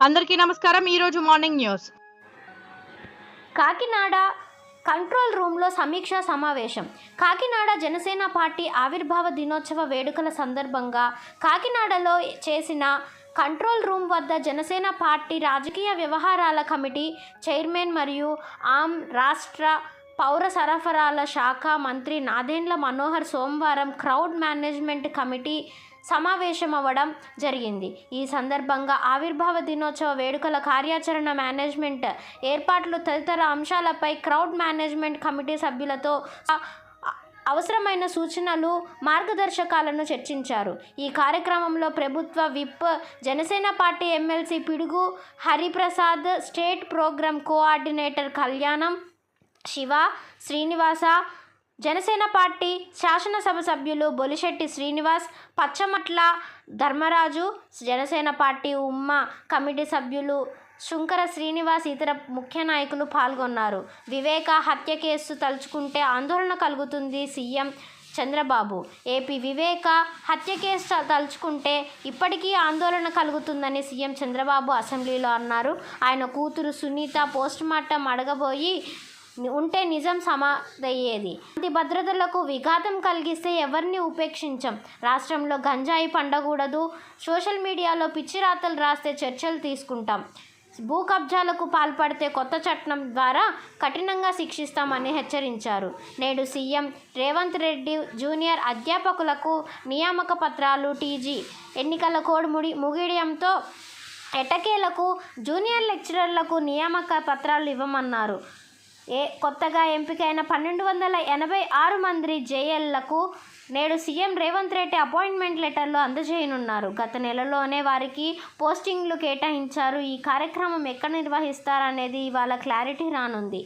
అందరికీ నమస్కారం. ఈరోజు మార్నింగ్ న్యూస్. కాకినాడ కంట్రోల్ రూమ్లో సమీక్షా సమావేశం. కాకినాడ జనసేన పార్టీ ఆవిర్భావ దినోత్సవ వేడుకల సందర్భంగా కాకినాడలో చేసిన కంట్రోల్ రూమ్ వద్ద జనసేన పార్టీ రాజకీయ వ్యవహారాల కమిటీ చైర్మన్ మరియు ఆమ్ రాష్ట్ర పౌర సరఫరాల శాఖ మంత్రి నాదెండ్ల మనోహర్ సోమవారం క్రౌడ్ మేనేజ్మెంట్ కమిటీ సమావేశం అవ్వడం జరిగింది. ఈ సందర్భంగా ఆవిర్భావ దినోత్సవ వేడుకల కార్యాచరణ మేనేజ్మెంట్ ఏర్పాట్లు తదితర అంశాలపై క్రౌడ్ మేనేజ్మెంట్ కమిటీ సభ్యులతో అవసరమైన సూచనలు మార్గదర్శకాలను చర్చించారు. ఈ కార్యక్రమంలో ప్రభుత్వ విప్ జనసేన పార్టీ ఎమ్మెల్సీ పిడుగు హరిప్రసాద్ స్టేట్ ప్రోగ్రామ్ కోఆర్డినేటర్ కళ్యాణం శివ శ్రీనివాస జనసేన పార్టీ శాసనసభ సభ్యులు బొలిశెట్టి శ్రీనివాస్ పచ్చమట్ల ధర్మరాజు జనసేన పార్టీ ఉమ్మ కమిటీ సభ్యులు శుంకర శ్రీనివాస్ ఇతర ముఖ్య నాయకులు పాల్గొన్నారు. వివేక హత్య కేసు తలుచుకుంటే ఆందోళన కలుగుతుంది సీఎం చంద్రబాబు. ఏపీ వివేక హత్య కేసు తలుచుకుంటే ఇప్పటికీ ఆందోళన కలుగుతుందని సీఎం చంద్రబాబు అసెంబ్లీలో అన్నారు. ఆయన కూతురు సునీత పోస్టుమార్టం అడగబోయి ఉంటే నిజం సమాదయ్యేది శాంతి భద్రతలకు విఘాతం కలిగిస్తే ఎవరిని ఉపేక్షించం? రాష్ట్రంలో గంజాయి పండకూడదు. సోషల్ మీడియాలో పిచ్చి రాతలు రాస్తే చర్చలు తీసుకుంటాం. భూ కబ్జాలకు పాల్పడితే కొత్త చట్టం ద్వారా కఠినంగా శిక్షిస్తామని హెచ్చరించారు. నేడు సీఎం రేవంత్ రెడ్డి జూనియర్ అధ్యాపకులకు నియామక పత్రాలు టీజీ ఎన్నికల కోడ్ ముడి ముగియడంతో ఎటకేలకు జూనియర్ లెక్చరర్లకు నియామక పత్రాలు ఇవ్వమన్నారు. ఏ కొత్తగా ఎంపికైన పన్నెండు వందల ఎనభై ఆరు మంది జేఎల్లకు నేడు సీఎం రేవంత్ రెడ్డి అపాయింట్మెంట్ లెటర్లు అందజేయనున్నారు. గత నెలలోనే వారికి పోస్టింగ్లు కేటాయించారు. ఈ కార్యక్రమం ఎక్కడ నిర్వహిస్తారనేది ఇవాళ క్లారిటీ రానుంది.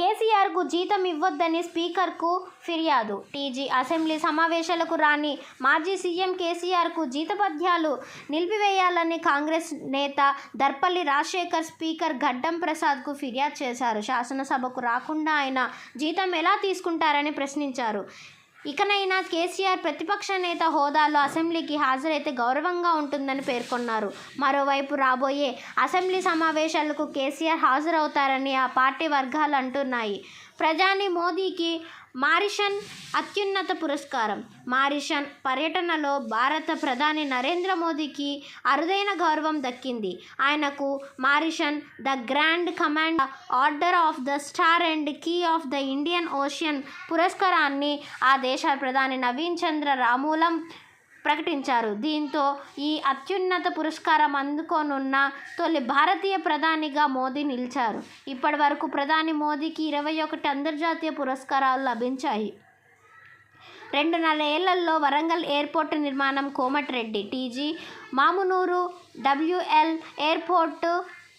కేసీఆర్కు జీతం ఇవ్వొద్దని స్పీకర్కు ఫిర్యాదు. టీజీ అసెంబ్లీ సమావేశాలకు రాని మాజీ సీఎం కేసీఆర్కు జీతపథ్యాలు నిలిపివేయాలని కాంగ్రెస్ నేత దర్పల్లి రాజశేఖర్ స్పీకర్ గడ్డం ప్రసాద్కు ఫిర్యాదు చేశారు. శాసనసభకు రాకుండా ఆయన జీతం ఎలా తీసుకుంటారని ప్రశ్నించారు. ఇకనైనా కేసీఆర్ ప్రతిపక్ష నేత హోదాలో అసెంబ్లీకి హాజరైతే గౌరవంగా ఉంటుందని పేర్కొన్నారు. మరోవైపు రాబోయే అసెంబ్లీ సమావేశాలకు కేసీఆర్ హాజరవుతారని ఆ పార్టీ వర్గాలు అంటున్నాయి. ప్రధాని మోదీకి మారిషన్ అత్యున్నత పురస్కారం. మారిషన్ పర్యటనలో భారత ప్రధాని నరేంద్ర మోదీకి అరుదైన గౌరవం దక్కింది. ఆయనకు Mauritian the grand command order of the star and key of the Indian ocean పురస్కారాన్ని ఆ దేశ ప్రధాని నవీన్ చంద్ర రామూలం ప్రకటించారు. దీంతో ఈ అత్యున్నత పురస్కారం అందుకోనున్న తొలి భారతీయ ప్రధానిగా మోదీ నిలిచారు. ఇప్పటి వరకు ప్రధాని మోదీకి ఇరవై ఒకటి అంతర్జాతీయ పురస్కారాలు లభించాయి. రెండున్నర ఏళ్ళలో వరంగల్ ఎయిర్పోర్టు నిర్మాణం Komatireddy TG Mamunuru WL airport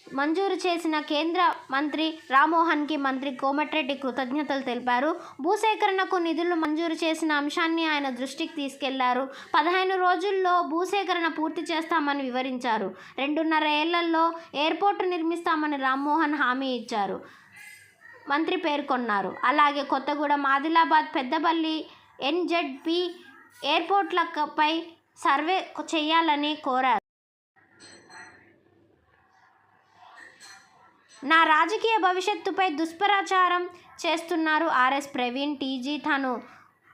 మంజూరు చేసిన కేంద్ర మంత్రి రామ్మోహన్కి మంత్రి కోమటిరెడ్డి కృతజ్ఞతలు తెలిపారు. భూసేకరణకు నిధులు మంజూరు చేసిన అంశాన్ని ఆయన దృష్టికి తీసుకెళ్ళారు. పదహైదు రోజుల్లో భూసేకరణ పూర్తి చేస్తామని వివరించారు. రెండున్నర ఏళ్ళలో ఎయిర్పోర్టు నిర్మిస్తామని రామ్మోహన్ హామీ ఇచ్చారు. మంత్రి పేర్కొన్నారు. అలాగే కొత్తగూడెం ఆదిలాబాద్ పెద్దపల్లి ఎన్జెడ్పి ఎయిర్పోర్ట్లపై సర్వే చేయాలని కోరారు. నా రాజకీయ భవిష్యత్తుపై దుష్ప్రచారం చేస్తున్నారు ఆర్ఎస్ ప్రవీణ్ టీజీ తను.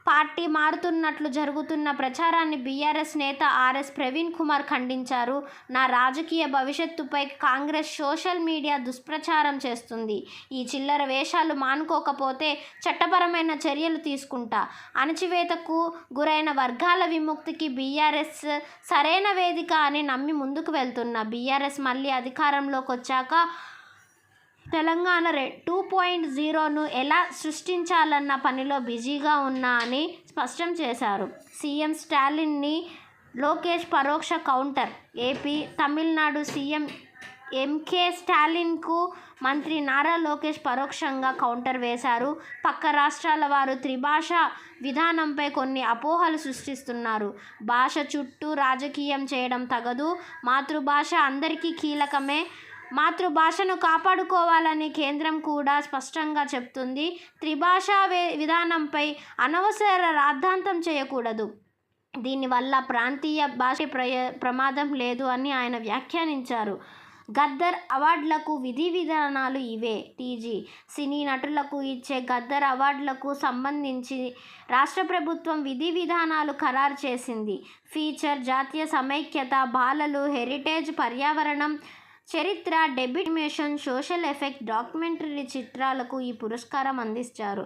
పార్టీ మారుతున్నట్లు జరుగుతున్న ప్రచారాన్ని బీఆర్ఎస్ నేత ఆర్ఎస్ ప్రవీణ్ కుమార్ ఖండించారు. నా రాజకీయ భవిష్యత్తుపై కాంగ్రెస్ సోషల్ మీడియా దుష్ప్రచారం చేస్తుంది. ఈ చిల్లర వేషాలు మానుకోకపోతే చట్టపరమైన చర్యలు తీసుకుంటా. అణచివేతకు గురైన వర్గాల విముక్తికి బీఆర్ఎస్ సరైన వేదిక అని నమ్మి ముందుకు వెళ్తున్న. బీఆర్ఎస్ మళ్ళీ అధికారంలోకి వచ్చాక తెలంగాణ రె టూ పాయింట్ జీరోను ఎలా సృష్టించాలన్న పనిలో బిజీగా ఉన్నా అని స్పష్టం చేశారు. సీఎం స్టాలిన్ని లోకేష్ పరోక్ష counter AP Tamil Nadu CM MK స్టాలిన్కు మంత్రి నారా లోకేష్ పరోక్షంగా కౌంటర్ వేశారు. పక్క రాష్ట్రాల వారు త్రిభాష విధానంపై కొన్ని అపోహలు సృష్టిస్తున్నారు. భాష చుట్టూ రాజకీయం చేయడం తగదు. మాతృభాష అందరికీ కీలకమే. మాతృభాషను కాపాడుకోవాలని కేంద్రం కూడా స్పష్టంగా చెప్తుంది. త్రిభాషా విధానంపై అనవసర రాద్ధాంతం చేయకూడదు. దీనివల్ల ప్రాంతీయ భాష ప్రయ ప్రమాదం లేదు అని ఆయన వ్యాఖ్యానించారు. గద్దర్ అవార్డులకు విధి విధానాలు ఇవే. టీజీ సినీ నటులకు ఇచ్చే గద్దర్ అవార్డులకు సంబంధించి రాష్ట్ర ప్రభుత్వం విధి విధానాలు ఖరారు చేసింది. ఫీచర్ జాతీయ సమైక్యత బాలలు హెరిటేజ్ పర్యావరణం చరిత్ర డెబ్యూటేషన్ సోషల్ ఎఫెక్ట్ డాక్యుమెంటరీ చిత్రాలకు ఈ పురస్కారం అందిస్తారు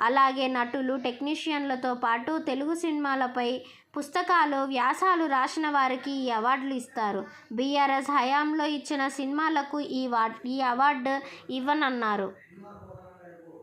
అలాగే నటులు టెక్నీషియన్లతో పాటు తెలుగు సినిమాలపై పుస్తకాలు వ్యాసాలు రాసిన వారికి ఈ అవార్డులు ఇస్తారు. బీఆర్ఎస్ హయాంలో ఇచ్చిన సినిమాలకు ఈ వా ఈ అవార్డు ఇవ్వనన్నారు.